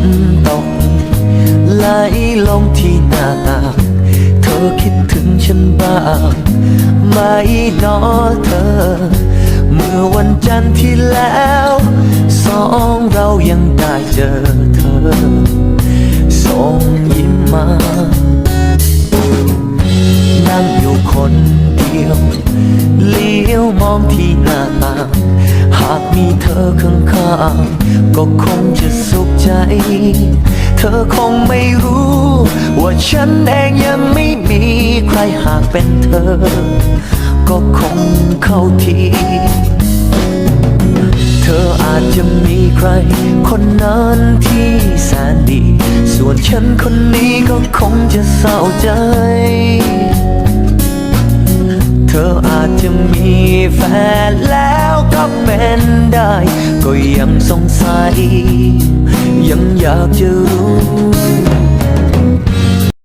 นตก ไหลลงที่หน้าต่างเธอคิดถึงฉันบ้างไหมนอเธอ เมื่อวันจันทร์ที่แล้ว สองเรายังได้เจอเธอ ส่งยิ้มมา นั่งอยู่คนเดียว เลี้ยวมองที่หน้าต่างากมีเธอข้างๆก็คงจะสุขใจ เธอคงไม่รู้ ว่าฉันเองยังไม่มีใครหากเป็นเธอ ก็คงเข้าที เธออาจจะมีใคร คนนั้นที่แสนดี ส่วนฉันคนนี้ก็คงจะเศร้าใจเธออาจจะมีแฟนแล้ว ก็เป็นได้ ก็ยังสงสัย ยังอยากจะรู้